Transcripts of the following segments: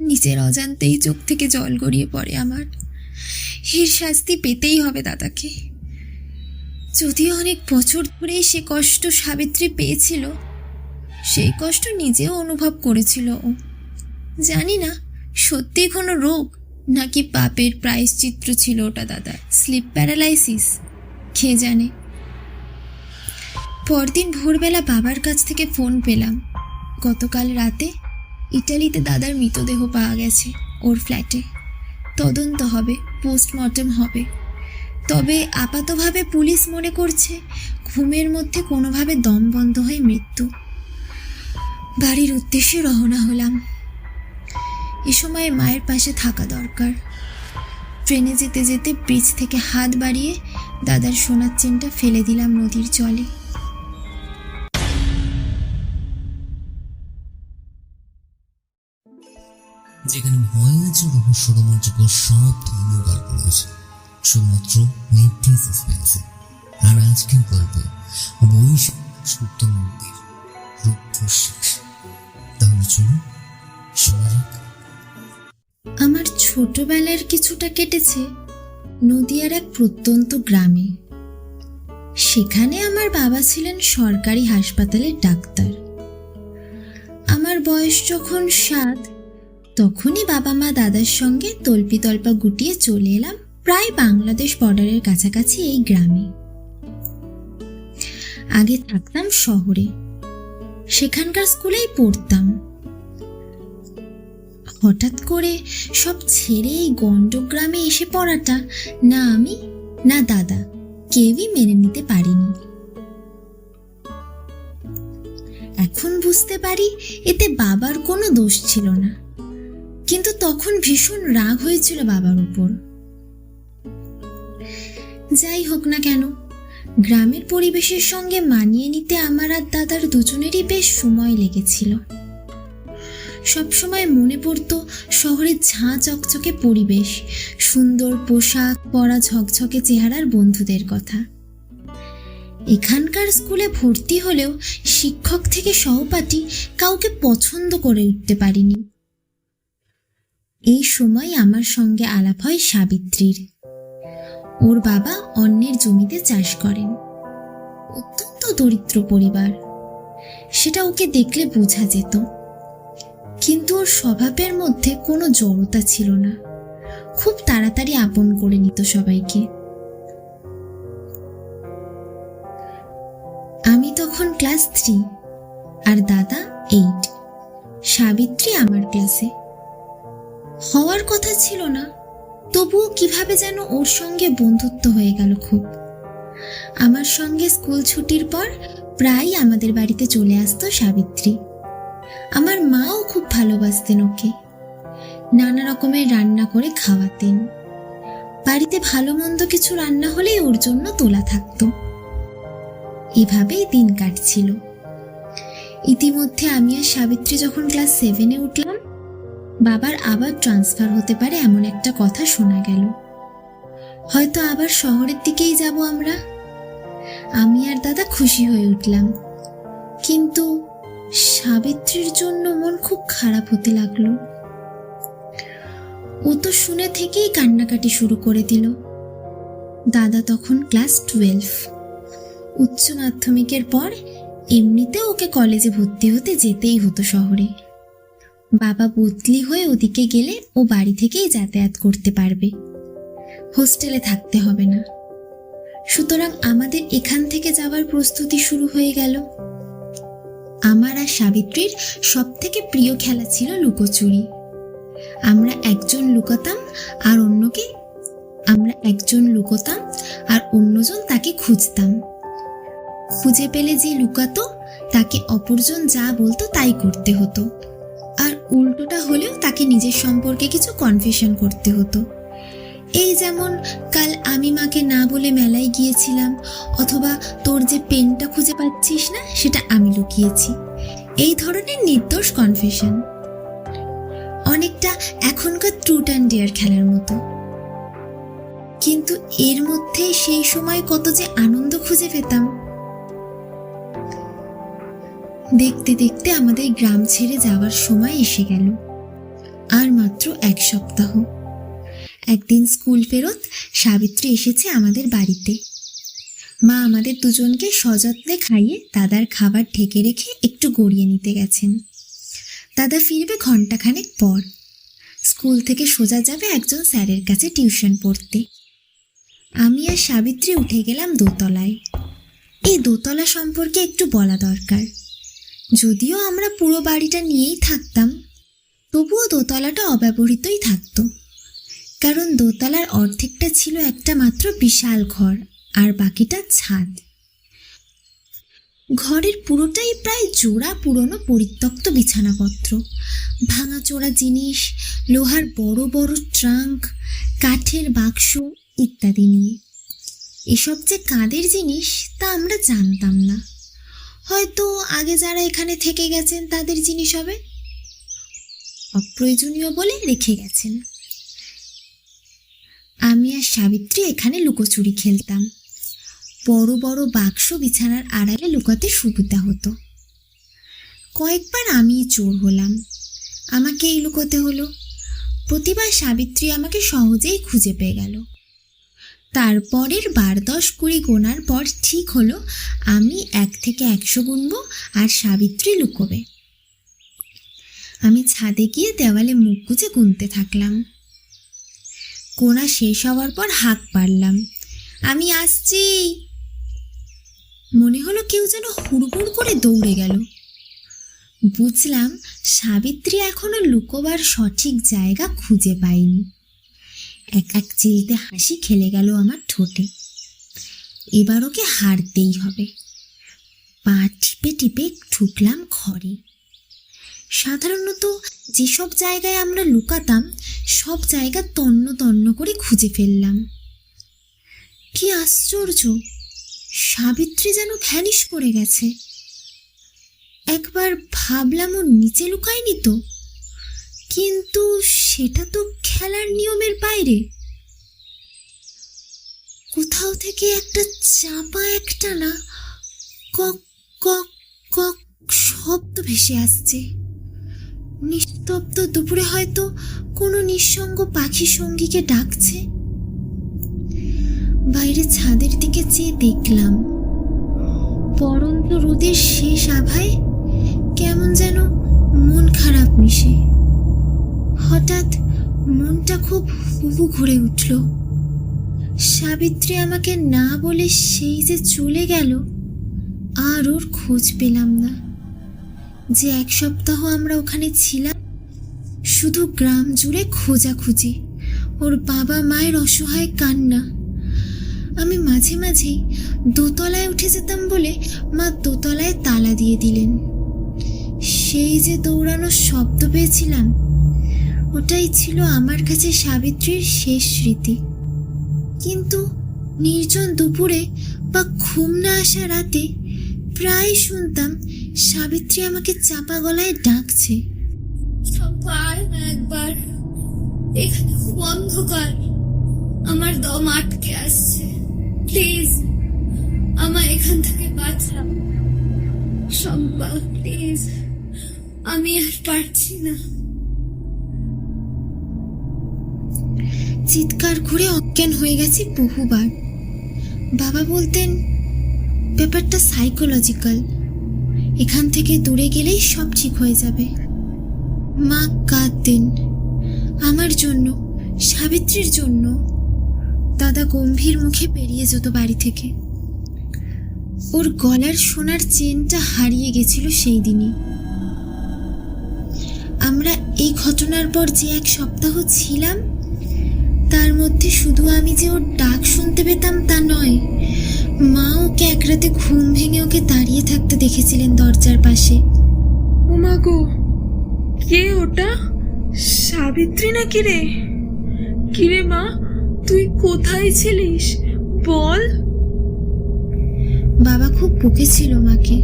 নিজের অজান্তেই চোখ থেকে জল গড়িয়ে পড়ে আমার। এর শাস্তি পেতেই হবে দাদাকে। যদিও অনেক বছর ধরেই সে কষ্ট সাবিত্রী পেয়েছিল, সেই কষ্ট নিজেও অনুভব করেছিল ও। জানি না, সত্যি কোনো রোগ নাকি পাপের প্রায়শ্চিত্র ছিল ওটা দাদা, স্লিপ প্যারালাইসিস, কে জানে। পরদিন ভোরবেলা বাবার কাছ থেকে ফোন পেলাম। গতকাল রাতে ইটালিতে দাদার মৃতদেহ পাওয়া গেছে ওর ফ্ল্যাটে। তদন্ত হবে, পোস্টমর্টম হবে। তবে আপাতভাবে পুলিশ মনে করছে ঘুমের মধ্যে কোনোভাবে দম বন্ধ হয়ে মৃত্যু। বাড়ির উদ্দেশ্যে রওনা হলাম। এ সময় মায়ের পাশে থাকা দরকার। ট্রেনে যেতে যেতে ব্রিজ থেকে হাত বাড়িয়ে দাদার সোনার চেনটা ফেলে দিলাম নদীর জলে। যেখানে ভয় আছে রহস্য রোমাঞ্চকর সব ধরনের গল্প রয়েছে। শুধুমাত্র মিথ্যে সাসপেন্সে আর আজকের গল্প বৈশাখ সত্য মন্দির রুদ্ধশ্বাস তাহলে চলুন আমার ছোটবেলার কিছুটা কেটেছে নদিয়ার এক প্রত্যন্ত গ্রামে। সেখানে আমার বাবা ছিলেন সরকারি হাসপাতালের ডাক্তার। আমার বয়স যখন সাত তখনই বাবা মা দাদার সঙ্গে তল্পি তল্পা গুটিয়ে চলে এলাম প্রায় বাংলাদেশ বর্ডারের কাছাকাছি এই গ্রামে। আগে থাকতাম শহরে। সেখানকার স্কুলেই পড়তাম। হঠাৎ করে সব ছেড়ে এই গণ্ডগ্রামে এসে পড়াটা না আমি, না দাদা, কেউই মেনে নিতে পারিনি। এখন বুঝতে পারি এতে বাবার কোনো দোষ ছিল না। কিন্তু তখন ভীষণ রাগ হয়েছিল বাবার উপর। যাই হোক না কেন, গ্রামের পরিবেশের সঙ্গে মানিয়ে নিতে আমার আর দাদার দুজনেরই বেশ সময় লেগেছিল। সবসময় মনে পড়তো শহরের ঝাঁ চকচকে পরিবেশ, সুন্দর পোশাক পরা ঝকঝকে চেহারার বন্ধুদের কথা। এখানকার স্কুলে ভর্তি হলেও শিক্ষক থেকে সহপাঠী কাউকে পছন্দ করে উঠতে পারিনি। এই সময় আমার সঙ্গে আলাপ হয় সাবিত্রীর। ওর বাবা অন্যের জমিতে চাষ করেন। অত্যন্ত দরিদ্র পরিবার। সেটা ওকে দেখলে বোঝা যেত। কিন্তু ওর স্বভাবের মধ্যে কোনো জড়তা ছিল না। খুব তাড়াতাড়ি আপন করে নিত সবাইকে। আমি তখন ক্লাস থ্রি আর দাদা এইট। সাবিত্রী আমার ক্লাসে। হওয়ার কথা ছিল না, তবুও কীভাবে যেন ওর সঙ্গে বন্ধুত্ব হয়ে গেল খুব। আমার সঙ্গে স্কুল ছুটির পর প্রায় আমাদের বাড়িতে চলে আসতো সাবিত্রী। আমার মাও খুব ভালোবাসতেন ওকে। নানা রকমের রান্না করে খাওয়াতেন। বাড়িতে ভালো মন্দ কিছু রান্না হলেই ওর জন্য তোলা থাকতো। এভাবেই দিন কাটছিল। ইতিমধ্যে আমি আর সাবিত্রী যখন ক্লাস সেভেনে উঠলাম বাবার আবার ট্রান্সফার হতে পারে এমন একটা কথা শোনা গেল। হয়তো আবার শহরের দিকেই যাব আমরা। আমি আর দাদা খুশি হয়ে উঠলাম। কিন্তু সাবিত্রীর জন্য মন খুব খারাপ হতে লাগল। ও তো শুনে থেকেই কান্নাকাটি শুরু করে দিল। দাদা তখন ক্লাস টুয়েলভ। উচ্চ মাধ্যমিকের পর এমনিতে ওকে কলেজে ভর্তি হতে যেতেই হতো শহরে। বাবা বদলি হয়ে ওদিকে গেলে ও বাড়ি থেকেই যাতায়াত করতে পারবে। হোস্টেলে থাকতে হবে না। সুতরাং আমাদের এখান থেকে যাওয়ার প্রস্তুতি শুরু হয়ে গেল। আমার আর সাবিত্রীর সব থেকে প্রিয় খেলা ছিল লুকোচুরি। আমরা একজন লুকোতাম আর অন্যকে, আমরা একজন লুকোতাম আর অন্যজন তাকে খুঁজতাম। খুঁজে পেলে যে লুকাতো, তাকে অপরজন যা বলতো তাই করতে হতো। আর উল্টোটা হলেও তাকে নিজের সম্পর্কে কিছু কনফেশন করতে হতো। এই যেমন, কাল আমি মাকে না বলে মেলায় গিয়েছিলাম, অথবা তোর যে পেনটা খুঁজে পাচ্ছিস না, সেটা আমি লুকিয়েছি। এই ধরনের নির্দোষ কনফেশন অনেকটা এখনকার ট্রুট অ্যান্ড ডেয়ার খেলার মতো। কিন্তু এর মধ্যে সেই সময় কত যে আনন্দ খুঁজে পেতাম। দেখতে দেখতে আমাদের গ্রাম ছেড়ে যাওয়ার সময় এসে গেল। আর মাত্র এক সপ্তাহ। একদিন স্কুল ফেরত সাবিত্রী এসেছে আমাদের বাড়িতে। মা আমাদের দুজনকে সযত্নে খাইয়ে দাদার খাবার ঢেকে রেখে একটু গড়িয়ে নিতে গেছেন। দাদা ফিরবে ঘন্টাখানেক পর। স্কুল থেকে সোজা যাবে একজন স্যারের কাছে টিউশন পড়তে। আমি আর সাবিত্রী উঠে গেলাম দোতলায়। এই দোতলা সম্পর্কে একটু বলা দরকার। যদিও আমরা পুরো বাড়িটা নিয়েই থাকতাম, তবুও দোতলাটা অব্যবহৃতই থাকতো। কারণ দোতলার অর্ধেকটা ছিল একটা মাত্র বিশাল ঘর, আর বাকিটা ছাদ। ঘরের পুরোটাই প্রায় জোড়া, পুরনো, পরিত্যক্ত বিছানাপত্র। ভাঙাচোরা জিনিস, লোহার বড় বড় ট্রাঙ্ক, কাঠের বাক্স ইত্যাদি নিয়ে। এসব যে কাদের জিনিস, তা আমরা জানতাম না। হয়তো আগে যারা এখানে থেকে গেছেন, তাদের জিনিস হবে? অপ্রয়োজনীয় বলে রেখে গেছেন। আমি আর সাবিত্রী এখানে লুকোচুরি খেলতাম। বড় বড় বাক্স বিছানার আড়ালে লুকাতে সুবিধা হতো। কয়েকবার আমি চোর হলাম। আমাকে এই লুকোতে হলো। প্রতিবার সাবিত্রী আমাকে সহজেই খুঁজে পেয়ে গেল। তারপরের বার দশ কুড়ি গোনার পর ঠিক হলো, আমি এক থেকে একশো গুনব আর সাবিত্রী লুকোবে। আমি ছাদে গিয়ে দেওয়ালে মুখ গুজে গুনতে থাকলাম। কোনা শেষ হওয়ার পর হাঁক পারলাম আমি আসছি। মনে হলো কেউ যেন হুড়হুড় করে দৌড়ে গেল। বুঝলাম সাবিত্রী এখনও লুকোবার সঠিক জায়গা খুঁজে পায়নি। এক এক চিলতে হাসি খেলে গেল আমার ঠোঁটে। এবার ওকে হারতেই হবে। পা টিপে টিপে ঢুকলাম ঘরে। সাধারণত যেসব জায়গায় আমরা লুকাতাম, সব জায়গা তন্ন তন্ন করে খুঁজে ফেললাম। কি আশ্চর্য! সাবিত্রী যেন ভ্যানিশ করে গেছে। একবার ভাবলাম ও নিচে লুকায়নি তো। কিন্তু সেটা তো খেলার নিয়মের বাইরে। কোথাও থেকে একটা চাপা একটা না কক কক কক শব্দ ভেসে আসছে। নিস্তব্ধ দুপুরে হয়তো কোনো নিঃসঙ্গ পাখি সঙ্গীকে ডাকছে। বাইরে ছাদের দিকে চেয়ে দেখলাম, পরন্ত রোদের শেষ আভায় কেমন যেন মন খারাপ মিশে। হঠাৎ মনটা খুব হুহু ঘুরে উঠল। সাবিত্রী আমাকে না বলে সেই যে চলে গেল, আর ওর খোঁজ পেলাম না। যে এক সপ্তাহ আমরা ওখানে ছিলাম, শুধু গ্রাম জুড়ে খোঁজাখুঁজি, ওর বাবা মায়ের অসহায় কান্না। আমি মাঝে মাঝেই দোতলায় উঠে যেতাম বলে মা দোতলায় তালা দিয়ে দিলেন। সেই যে দৌড়ানোর শব্দ পেয়েছিলাম ওটাই ছিল আমার কাছে সাবিত্রীর শেষ স্মৃতি। কিন্তু নির্জন দুপুরে বা ঘুম না আসা রাতে প্রায় শুনতাম সাবিত্রী আমাকে চাপা গলায় ডাকছে। একবার এখানে খুব অন্ধকার। আমার দম আটকে আসছে। প্লিজ আমার এখান থেকে বাঁচা সম্পা প্লিজ, আমি আর পারছি না। চিৎকার করে অজ্ঞান হয়ে গেছি বহুবার। বাবা বলতেন, ব্যাপারটা সাইকোলজিক্যাল এখান থেকে দূরে গেলেই সব ঠিক হয়ে যাবে। মা কাঁদতেন, আমার জন্য, সাবিত্রীর জন্য। দাদা গম্ভীর মুখে পেরিয়ে যেত বাড়ি থেকে। ওর গলার সোনার চেনটা হারিয়ে গেছিল সেই দিনই। আমরা এই ঘটনার পর যে এক সপ্তাহ ছিলাম তার মধ্যে শুধু আমি যে ওর ডাক শুনতে পেতাম তা নয় মা ওকে এক রাতে ঘুম ভেঙে ওকে দাঁড়িয়ে থাকতে দেখেছিলেন দরজার পাশে। ওমা গো কে ওটা? সাবিত্রী নাকি রে? কিরে মা তুই কোথায় ছিলিস? বল। বাবা খুব বকেছিল মাকে।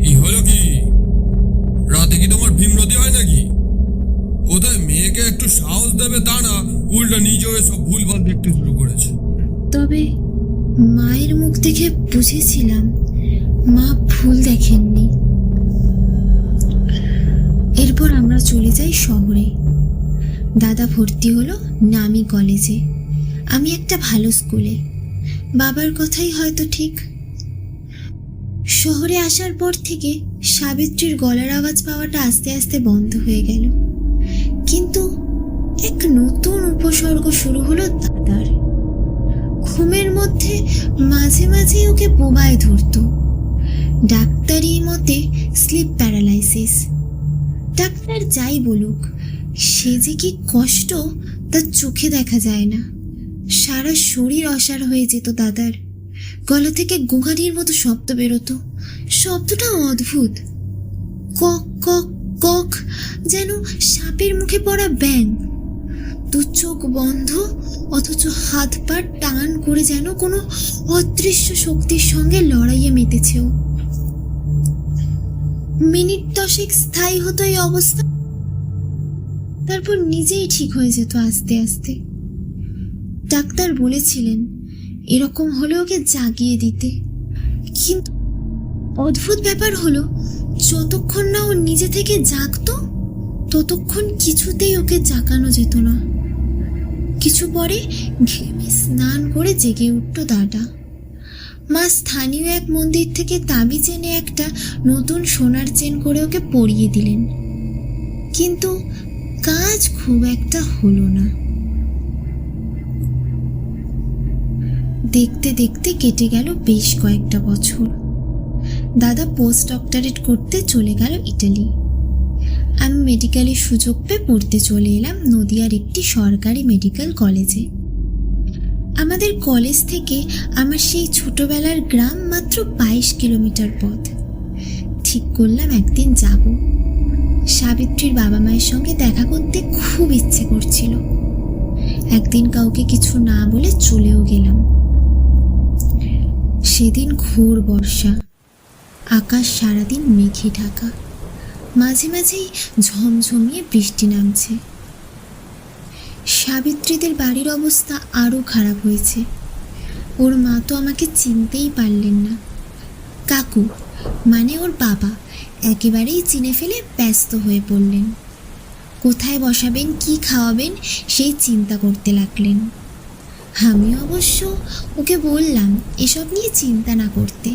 কি হলো কি? রাতে কি তোমার ভীমরতি হয় নাকি? কোথায় মেয়েকে একটু সাহস দেবে তা না, উল্টা নিজে হয়ে সব ভুলভাল দেখতে শুরু করেছে। তবে মায়ের মুখ দেখে বুঝেছিলাম মা ভুল দেখেননি। এরপর আমরা চলে যাই শহরে। দাদা ভর্তি হলো নামি কলেজে। আমি একটা ভালো স্কুলে। বাবার কথাই হয়তো ঠিক। শহরে আসার পর থেকে সাবিত্রীর গলার আওয়াজ পাওয়াটা আস্তে আস্তে বন্ধ হয়ে গেল। কিন্তু এক নতুন উপসর্গ শুরু হলো দাদার। ঘুমের মধ্যে মাঝে মাঝে ওকে বোবায় ধরতো। ডাক্তারি মতে স্লিপ প্যারালাইসিস। ডাক্তার যাই বলুক, সে যে কি কষ্ট তার চোখে দেখা যায় না। সারা শরীর অসার হয়ে যেত দাদার। গলা থেকে গোঙানির মতো শব্দ বেরোতো। শব্দটা অদ্ভুত। কক কক কক যেন সাপের মুখে পড়া ব্যাং দু চোখ বন্ধ, অথচ হাত পা টান করে যেন কোনো অদৃশ্য শক্তির সঙ্গে লড়াইয়ে মেতেছে ও মিনিট দশেক স্থায়ী হতো এই অবস্থা। তারপর নিজেই ঠিক হয়ে যেত আস্তে আস্তে। ডাক্তার বলেছিলেন, এরকম হলে ওকে জাগিয়ে দিতে। কিন্তু অদ্ভুত ব্যাপার হলো যতক্ষণ না ও নিজে থেকে জাগতো, ততক্ষণ কিছুতেই ওকে জাগানো যেত না। কিছু পরে ঘেমে স্নান করে জেগে উঠত দাদা। মা স্থানীয় এক মন্দির থেকে তাবিজ এনে একটা নতুন সোনার চেন করে ওকে পরিয়ে দিলেন। কিন্তু কাজ খুব একটা হলো না। দেখতে দেখতে কেটে গেল বেশ কয়েকটা বছর। দাদা পোস্ট ডক্টরেট করতে চলে গেল ইটালি। আমি মেডিকেলের সুযোগ পেয়ে পড়তে চলে এলাম নদিয়ার একটি সরকারি মেডিকেল কলেজে। আমাদের কলেজ থেকে আমার সেই ছোটবেলার গ্রাম মাত্র বাইশ কিলোমিটার পথ। ঠিক করলাম একদিন যাব। সাবিত্রীর বাবা মায়ের সঙ্গে দেখা করতে খুব ইচ্ছে করছিল। একদিন কাউকে কিছু না বলে চলেও গেলাম। সেদিন ঘোর বর্ষা। আকাশ সারাদিন মেঘে ঢাকা। মাঝে মাঝেই ঝমঝমিয়ে বৃষ্টি নামছে। সাবিত্রীদের বাড়ির অবস্থা আরও খারাপ হয়েছে। ওর মা তো আমাকে চিনতেই পারলেন না। কাকু মানে ওর বাবা, একেবারেই চিনে ফেলে ব্যস্ত হয়ে পড়লেন। কোথায় বসাবেন, কি খাওয়াবেন, সেই চিন্তা করতে লাগলেন। আমি অবশ্য ওকে বললাম, এসব নিয়ে চিন্তা না করতে।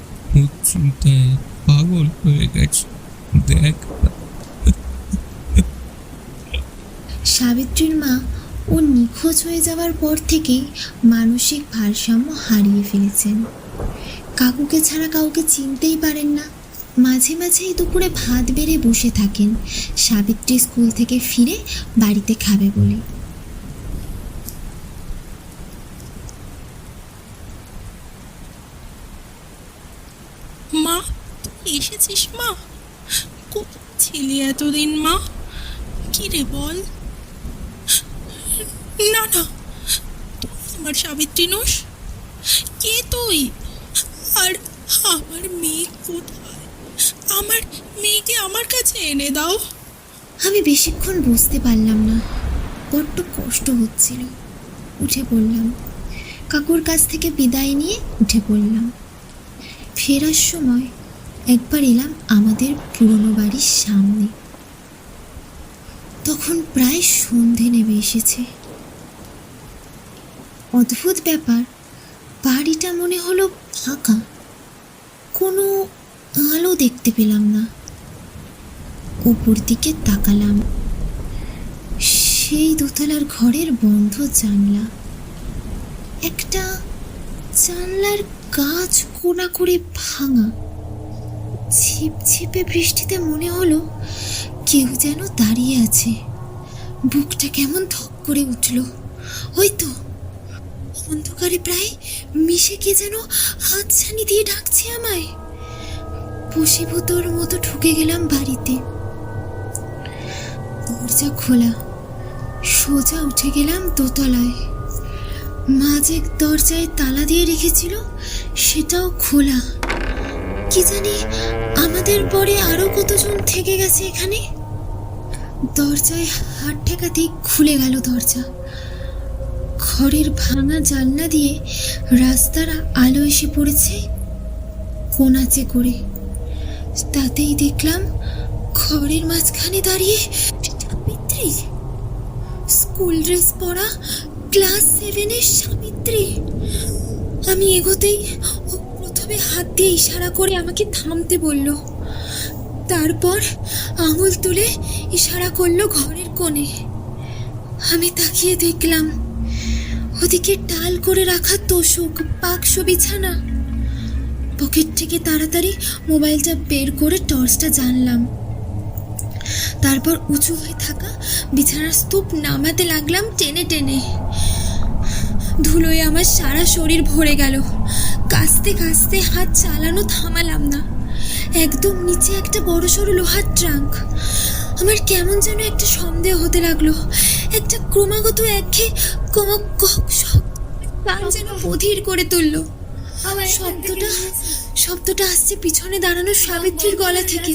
পাগল হয়ে গেছে। দেখ। সাবিত্রীর মা, ও নিখোঁজ হয়ে যাওয়ার পর থেকেই মানসিক ভারসাম্য হারিয়ে ফেলেছেন। কাকুকে ছাড়া কাউকে চিনতেই পারেন না। মাঝে মাঝেই দুপুরে ভাত বেড়ে বসে থাকেন। সাবিত্রী স্কুল থেকে ফিরে বাড়িতে খাবে বলে মা তুই এসেছিস, মা? কোথায় ছিলি এতদিন, মা? কি রে বল? না না, আমার সাবিত্রী নোস, কে তুই? আর আমার মেয়ে কোথায়? আমার মেয়েকে আমার কাছে এনে দাও। আমি বেশিক্ষণ বুঝতে পারলাম না, বড্ড কষ্ট হচ্ছিল। উঠে পড়লাম, কাকুর কাছ থেকে বিদায় নিয়ে উঠে পড়লাম। ফেরার সময় একবার এলাম আমাদের পুরনো বাড়ির সামনে। তখন প্রায় সন্ধে নেমে এসেছে। অদ্ভুত ব্যাপার, বাড়িটা মনে হলো ফাঁকা। কোনো আলো দেখতে পেলাম না। উপর দিকে তাকালাম। সেই দোতলার ঘরের বন্ধ জানলা। একটা জানলার কাজ কোনা করে ভাঙা। ছিপছিপে বৃষ্টিতে মনে হলো কেউ যেন দাঁড়িয়ে আছে। বুকটা কেমন ধক করে উঠল। ওই তো, অন্ধকারে প্রায় মিশে কে যেন হাত ছানি দিয়ে ডাকছে আমায়। বসীভূতর মতো ঢুকে গেলাম বাড়িতে। দরজা খোলা, সোজা উঠে গেলাম দোতলায়। মা যে দরজায় তালা দিয়ে রেখেছিল, সেটাও খোলা। কি জানি আমাদের পরে আরও কতজন থেকে গেছে এখানে? দরজায় হাত ঠেকাতেই খুলে গেল দরজা। ঘরের ভাঙা জানলা দিয়ে রাস্তার আলো এসে পড়েছে কোনাচে করে। তাতেই দেখলাম ঘরের মাঝখানে দাঁড়িয়ে সাবিত্রী স্কুল ড্রেস পরা ক্লাস সেভেনের সাবিত্রী আমি এগোতেই প্রথমে হাত দিয়ে ইশারা করে আমাকে থামতে বলল? তারপর আঙুল তুলে ইশারা করল ঘরের কোণে। আমি তাকিয়ে দেখলাম, ওদিকে টাল করে রাখা তোষক, বাক্স বিছানা। পকেট থেকে তাড়াতাড়ি মোবাইলটা বের করে টর্চটা জানলাম। তারপর উঁচু হয়ে থাকা বিছানার স্তূপ নামাতে লাগলাম টেনে টেনে। ধুলোয় আমার সারা শরীর ভরে গেল। কাস্তে কাস্তে হাত চালানো থামালাম না। একদম নিচে একটা বড় সড়ো লোহার ট্রাঙ্ক। আমার কেমন যেন একটা সন্দেহ হতে লাগল। একটা ক্রমাগত একঘে কমক কান যেন বধির করে তুলল। আমার শব্দটা শব্দটা আসছে পিছনে দাঁড়ানো সাবিত্রীর গলা থেকে।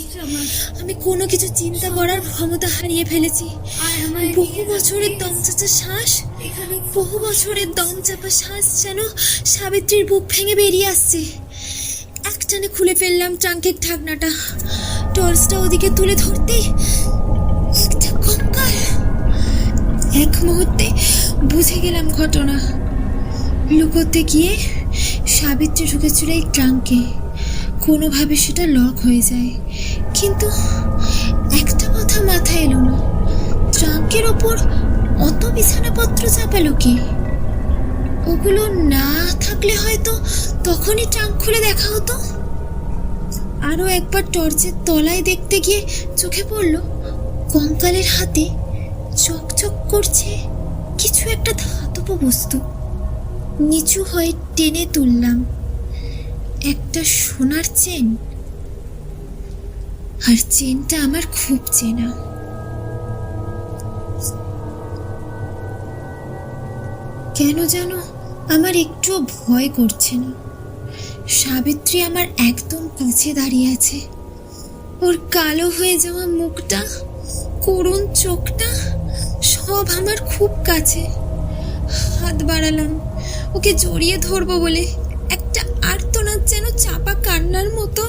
আমি কোনো কিছু চিন্তা করার ক্ষমতা হারিয়ে ফেলেছি। আর আমার বহু বছরের দমচাচা শ্বাস এখানে বহু বছরের দম চাপা শ্বাস যেন সাবিত্রীর বুক ভেঙে বেরিয়ে আসছে। একটানে খুলে ফেললাম ট্রাঙ্কের ঢাকনাটা। টর্চটা ওদিকে তুলে ধরতেই একটা কঙ্কাল। এক মুহূর্তে বুঝে গেলাম ঘটনা। লুকোতে গিয়ে সাবিত্রী ঢুকেছিল এই ট্রাঙ্কে। কোনোভাবে সেটা লক হয়ে যায়। কিন্তু একটা কথা মাথায় এলো না। ট্রাঙ্কের ওপর অত বিছানাপত্র চাপালো কি? ওগুলো না থাকলে হয়তো তখনই ট্রাঙ্ক খুলে দেখা হতো। আরও একবার টর্চের তলায় দেখতে গিয়ে চোখে পড়ল, কঙ্কালের হাতে চকচক করছে কিছু একটা ধাতব বস্তু। নিচু হয়ে টেনে তুললাম, একটা সোনার চেন। আর চেনটা আমার খুব চেনা। কেন যেন আমার একটুও ভয় করছে না। সাবিত্রী আমার একদম কাছে দাঁড়িয়ে আছে। ওর কালো হয়ে যাওয়া মুখটা, করুণ চোখটা, সব আমার খুব কাছে। হাত বাড়ালাম, ওকে জড়িয়ে ধরবো বলে। একটা আর্তনাদ যেন চাপা কান্নার মতো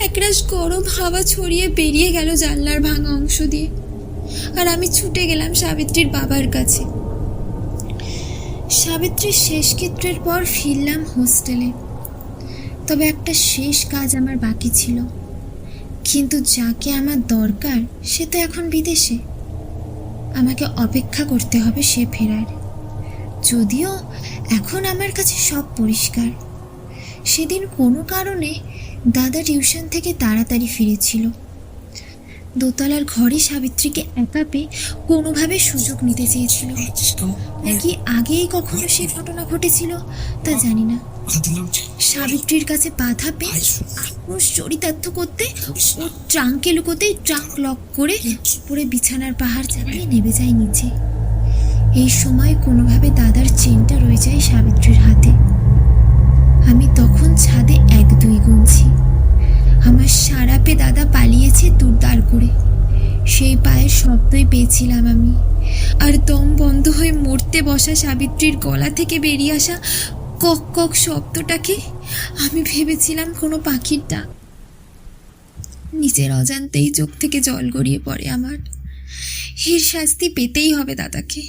একরাশ গরম হাওয়া ছড়িয়ে বেরিয়ে গেল জানলার ভাঙা অংশ দিয়ে। আর আমি ছুটে গেলাম সাবিত্রীর বাবার কাছে। সাবিত্রীর শেষ ক্ষেত্রের পর ফিরলাম হোস্টেলে। তবে একটা শেষ কাজ আমার বাকি ছিল। কিন্তু যাকে আমার দরকার, সে তো এখন বিদেশে। আমাকে অপেক্ষা করতে হবে সে ফেরার। যদিও এখন আমার কাছে সব পরিষ্কার। সেদিন কোনো কারণে দাদা টিউশন থেকে তাড়াতাড়ি ফিরেছিল। দোতলার ঘরে সাবিত্রীকে একা পেয়ে কোনোভাবে সুযোগ নিতে চেয়েছিল। নাকি আগেই কখনো সে ঘটনা ঘটেছিল? তা জানি না। সাবিত্রীর কাছে বাধা পেয়ে আক্রোশ চরিতার্থ করতে ও ট্রাঙ্কে লুকোতেই ট্রাঙ্ক লক করে উপরে বিছানার পাহাড় চাপিয়ে নেমে যায় নিচে। এই সময় কোনোভাবে দাদার চেনটা রয়ে যায় সাবিত্রীর হাতে। আমি তখন ছাদে এক দুই গুনছি। আমার সারাপে দাদা পালিয়েছে দুর্দার করে। সেই পায়ের শব্দই পেয়েছিলাম আমি। আর দম বন্ধ হয়ে মরতে বসা সাবিত্রীর গলা থেকে বেরিয়ে আসা কক কক শব্দটাকে আমি ভেবেছিলাম কোনো পাখির ডাক। নিজের অজান্তেই চোখ থেকে জল গড়িয়ে পড়ে আমার। এর শাস্তি পেতেই হবে দাদাকে।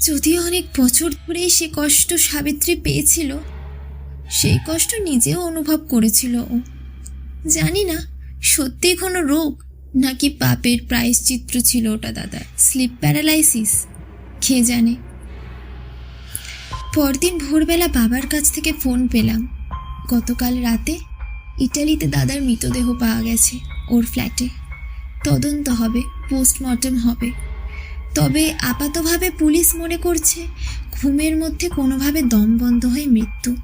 যদিও অনেক বছর ধরে সে কষ্ট সাবিত্রী পেয়েছিল, সেই কষ্ট নিজেও অনুভব করেছিল ও। জানি না সত্যি কোনো রোগ? নাকি পাপের প্রায়শ্চিত্র ছিল ওটা, দাদা? স্লিপ প্যারালাইসিস কে জানে? পরদিন ভোরবেলা বাবার কাছ থেকে ফোন পেলাম। গতকাল রাতে ইটালিতে দাদার মৃতদেহ পাওয়া গেছে ওর ফ্ল্যাটে তদন্ত হবে পোস্টমর্টম হবে। তবে আপাতভাবে পুলিশ মনে করছে ঘুমের মধ্যে কোনোভাবে দম বন্ধ হয়ে মৃত্যু।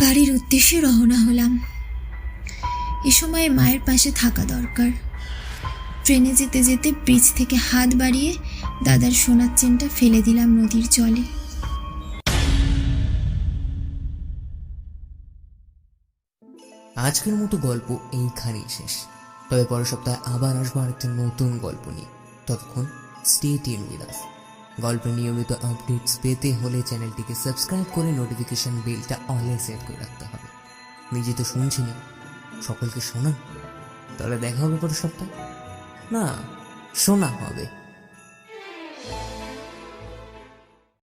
বাড়ির উদ্দেশ্যে রওনা হলাম। এ সময় মায়ের পাশে থাকা দরকার। ট্রেনে যেতে যেতে ব্রিজ থেকে হাত বাড়িয়ে দাদার সোনার চেনটা ফেলে দিলাম নদীর জলে। আজকের মতো গল্প এইখানেই শেষ। তবে পরের সপ্তাহে আবার আসব আরেকটা নতুন গল্প নিয়ে। ততক্ষণ স্টে টিউন উইথ গল্পের নিয়মিত আপডেটস পেতে হলে চ্যানেলটিকে সাবস্ক্রাইব করে নোটিফিকেশন বেলটা অলে সেট করে রাখতে হবে। নিজে তো শুনছিনি সকলকে শোনা তাহলে দেখা হবে পরের সপ্তাহে? না শোনা হবে।